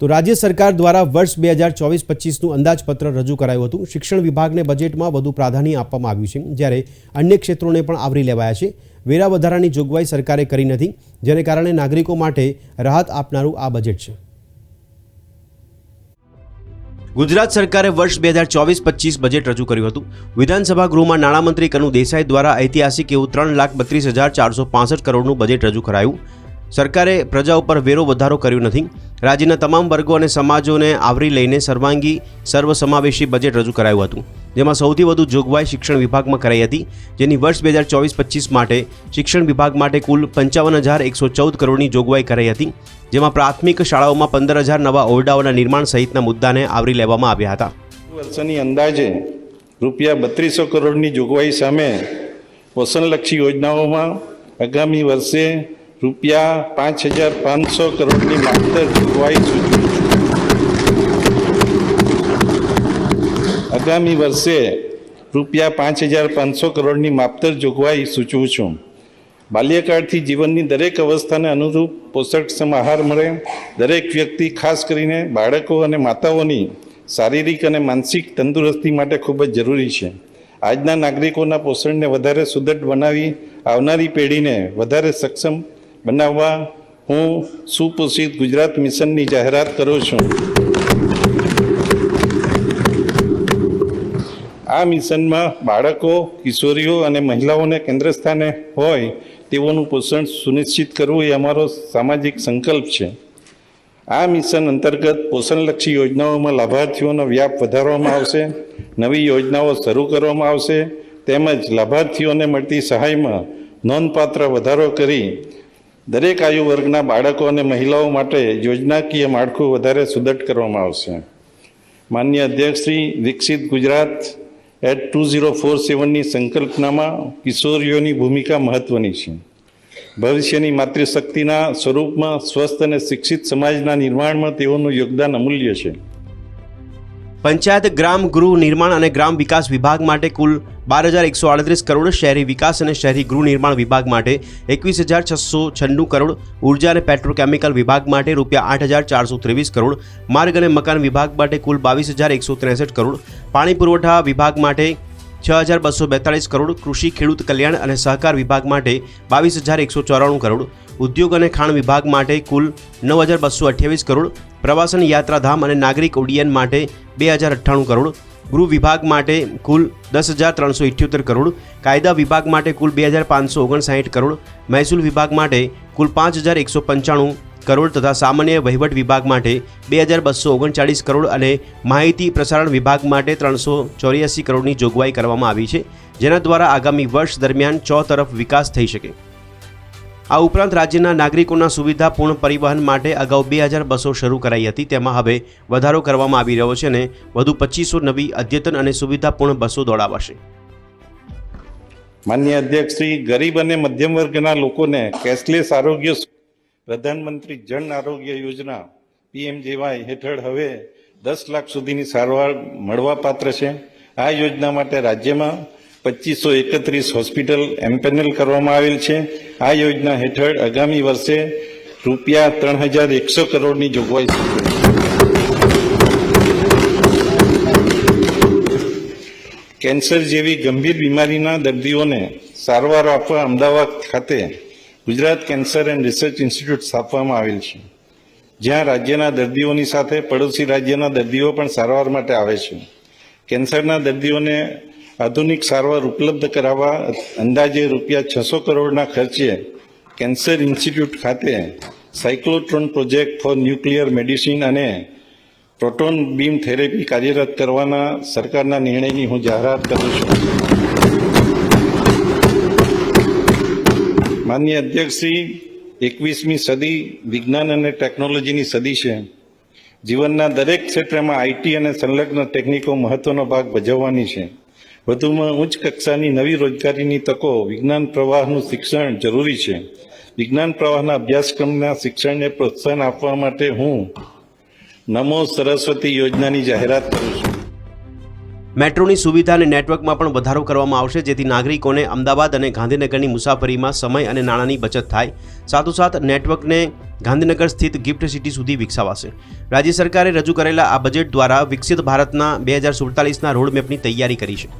તો રાજ્ય સરકાર દ્વારા વર્ષ બે હજાર ચોવીસ પચીસનું અંદાજપત્ર રજૂ કરાયું હતું. શિક્ષણ વિભાગને બજેટમાં વધુ પ્રાધાન્ય આપવામાં આવ્યું છે. જ્યારે અન્ય ક્ષેત્રોને પણ આવરી લેવાયા છે. વેરા વધારાની જોગવાઈ સરકારે કરી નથી, જેને કારણે નાગરિકો માટે રાહત આપનારું આ બજેટ છે. ગુજરાત સરકારે વર્ષ બે હજાર ચોવીસ પચીસ બજેટ રજૂ કર્યું હતું. વિધાનસભા ગૃહમાં નાણામંત્રી કનુ દેસાઈ દ્વારા ઐતિહાસિક એવું ત્રણ લાખ બત્રીસ હજાર ચારસો પાસઠ કરોડનું બજેટ રજૂ કરાયું. સરકારે પ્રજા ઉપર વેરો વધારો કર્યો નથી. રાજ્યના તમામ વર્ગો અને સમાજોને આવરી લઈને સર્વાંગી, સર્વસમાવેશી બજેટ રજૂ કરાયું હતું, જેમાં સૌથી વધુ જોગવાઈ શિક્ષણ વિભાગમાં કરાઈ હતી, જેની વર્ષ બે હજાર ચોવીસ પચીસ માટે શિક્ષણ વિભાગ માટે કુલ પંચાવન હજાર એકસો ચૌદ કરોડની જોગવાઈ કરાઈ હતી, જેમાં પ્રાથમિક શાળાઓમાં પંદર હજાર નવા ઓરડાઓના નિર્માણ સહિતના મુદ્દાને આવરી લેવામાં આવ્યા હતા. વર્ષની અંદાજે રૂપિયા બત્રીસો કરોડની જોગવાઈ સામે પોષણલક્ષી યોજનાઓમાં આગામી વર્ષે રૂપિયા પાંચ હજાર પાંચસો કરોડની માત્ર જોગવાઈ સૂચવું છું. આગામી વર્ષે રૂપિયા પાંચ હજાર પાંચસો કરોડની માપતર જોગવાઈ સૂચવું છું. બાલ્યકાળથી જીવનની દરેક અવસ્થાને અનુરૂપ પોષકક્ષમ આહાર મળે. દરેક વ્યક્તિ, ખાસ કરીને બાળકો અને માતાઓની શારીરિક અને માનસિક તંદુરસ્તી માટે ખૂબ જ જરૂરી છે. આજના નાગરિકોના પોષણને વધારે સુદૃઢ બનાવી આવનારી પેઢીને વધારે સક્ષમ બનાવવા હું સુપોષિત ગુજરાત મિશનની જાહેરાત કરું છું. આ મિશનમાં બાળકો, કિશોરીઓ અને મહિલાઓને કેન્દ્ર સ્થાને હોય તેઓનું પોષણ સુનિશ્ચિત કરવું એ અમારો સામાજિક સંકલ્પ છે. આ મિશન અંતર્ગત પોષણલક્ષી યોજનાઓમાં લાભાર્થીઓનો વ્યાપ વધારવામાં આવશે, નવી યોજનાઓ શરૂ કરવામાં આવશે, તેમજ લાભાર્થીઓને મળતી સહાયમાં નોંધપાત્ર વધારો કરી દરેક આયુ વર્ગના બાળકો અને મહિલાઓ માટે યોજનાકીય માળખું વધારે સુદૃઢ કરવામાં આવશે. માન્ય અધ્યક્ષશ્રી વિકસિત Gujarat at two zero four સેવનની સંકલ્પનામાં કિશોરીઓની ભૂમિકા મહત્વની છે. ભવિષ્યની માતૃશક્તિના સ્વરૂપમાં સ્વસ્થ અને શિક્ષિત સમાજના નિર્માણમાં તેઓનું યોગદાન અમૂલ્ય છે. પંચાયત ગ્રામ ગૃહ નિર્માણ અને ગ્રામ વિકાસ વિભાગ માટે કુલ બાર હજાર એકસો આડત્રીસ કરોડ શહેરી વિકાસ અને શહેરી ગૃહ નિર્માણ વિભાગ માટે એકવીસ હજાર છસો છન્નું કરોડ ઊર્જા અને પેટ્રોકેમિકલ વિભાગ માટે રૂપિયા આઠ હજાર ચારસો ત્રેવીસ કરોડ માર્ગ અને મકાન વિભાગ માટે કુલ બાવીસ હજાર એકસો ત્રેસઠ કરોડ પાણી પુરવઠા વિભાગ માટે છ હજાર બસો બેતાળીસ કરોડ કૃષિ, ખેડૂત કલ્યાણ અને સહકાર વિભાગ માટે બાવીસ હજાર એકસો ચોરાણું કરોડ. ઉદ્યોગ અને ખાણ વિભાગ માટે કુલ નવ હજાર બસો અઠ્યાવીસ કરોડ. પ્રવાસન યાત્રાધામ અને નાગરિક ઉડ્ડયન માટે બે હજાર અઠ્ઠાણું કરોડ. ગૃહ વિભાગ માટે કુલ દસ હજાર ત્રણસો ઇઠ્યોતેર કરોડ. કાયદા વિભાગ માટે કુલ બે હજાર પાંચસો ઓગણસાઠ કરોડ. મહેસૂલ વિભાગ માટે કુલ પાંચ હજાર એકસો પંચાણું કરોડ તથા સામાન્ય વહીવટ વિભાગ માટે બે હજાર બસો ઓગણચાળીસ કરોડ અને માહિતી પ્રસારણ વિભાગ માટે ત્રણસો ચોર્યાસી કરોડની જોગવાઈ કરવામાં આવી છે, જેના દ્વારા આગામી વર્ષ દરમિયાન ચો તરફ વિકાસ થઈ શકે. આ ઉપરાંત રાજ્યના નાગરિકોના સુવિધાપૂર્ણ પરિવહન માટે અગાઉ બે હજાર બસો શરૂ કરાઈ હતી, તેમાં હવે વધારો કરવામાં આવી રહ્યો છે અને વધુ પચીસો નવી અદ્યતન અને સુવિધાપૂર્ણ બસો દોડાવાશે. માન્ય અધ્યક્ષ શ્રી ગરીબ અને મધ્યમ વર્ગના લોકોને કેશલેસ આરોગ્ય પ્રધાનમંત્રી જન આરોગ્ય યોજના પીએમજેવાય હેઠળ હવે દસ લાખ સુધીની સારવાર મળવાપાત્ર છે. આ યોજના માટે રાજ્યમાં પચીસો એકત્રીસ હોસ્પિટલ એમ્પેનલ કરવામાં આવેલ છે. આ યોજના હેઠળ આગામી વર્ષે રૂપિયા ત્રણ હજાર એકસો કરોડની જોગવાઈ છે કેન્સર જેવી ગંભીર બીમારીના દર્દીઓને સારવાર આપવા અમદાવાદ ખાતે Gujarat cancer and research institute સ્થાપવામાં આવેલ છે. જ્યાં રાજ્યના દર્દીઓની સાથે પડોશી રાજ્યના દર્દીઓ પણ સારવાર માટે આવે છે. કેન્સરના દર્દીઓને આધુનિક સારવાર ઉપલબ્ધ કરાવવા અંદાજે રૂપિયા છસો કરોડના ખર્ચે કેન્સર ઇન્સ્ટિટ્યૂટ ખાતે cyclotron project for nuclear medicine અને પ્રોટોન બીમ થેરેપી કાર્યરત કરવાના સરકારના નિર્ણયની હું જાહેરાત કરું છું. માન્ય અધ્યક્ષશ્રી, એકવીસમી સદી વિજ્ઞાન અને ટેકનોલોજીની સદી છે. જીવનના દરેક ક્ષેત્રમાં આઈટી અને સંલગ્ન ટેકનિકો મહત્વનો ભાગ ભજવવાની છે. વધુમાં ઉચ્ચ કક્ષાની નવી રોજગારીની તકો, વિજ્ઞાન પ્રવાહનું શિક્ષણ જરૂરી છે. વિજ્ઞાન પ્રવાહના અભ્યાસક્રમના શિક્ષણને પ્રોત્સાહન આપવા માટે હું નમો સરસ્વતી યોજનાની જાહેરાત કરું છું. મેટ્રોની સુવિધા અને નેટવર્કમાં પણ વધારો કરવામાં આવશે, જેથી નાગરિકોને અમદાવાદ અને ગાંધીનગરની મુસાફરીમાં સમય અને નાણાંની બચત થાય. સાથોસાથ, નેટવર્કને ગાંધીનગર સ્થિત ગિફ્ટ સિટી સુધી વિકસાવાશે. રાજ્ય સરકારે રજૂ કરેલા આ બજેટ દ્વારા વિકસિત ભારતના બે હજાર સુડતાલીસના રોડમેપની તૈયારી કરી છે.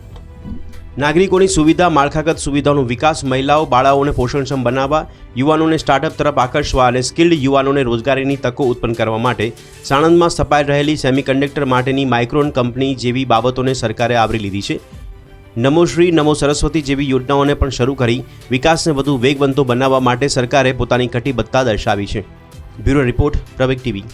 નાગરિકોની સુવિધા, માળખાગત સુવિધાઓનો વિકાસ, મહિલાઓ, બાળાઓને પોષણક્ષમ બનાવવા, યુવાનોને સ્ટાર્ટઅપ તરફ આકર્ષવા અને સ્કિલ્ડ યુવાનોને રોજગારીની તકો ઉત્પન્ન કરવા માટે સાણંદમાં સ્થપાઈ રહેલી સેમિકન્ડક્ટર માટેની માઇક્રોન કંપની જેવી બાબતોને સરકારે આવરી લીધી છે. નમોશ્રી નમો સરસ્વતી જેવી યોજનાઓને પણ શરૂ કરી વિકાસને વધુ વેગવંતો બનાવવા માટે સરકારે પોતાની કટિબદ્ધતા દર્શાવી છે. Bureau report Praveg TV.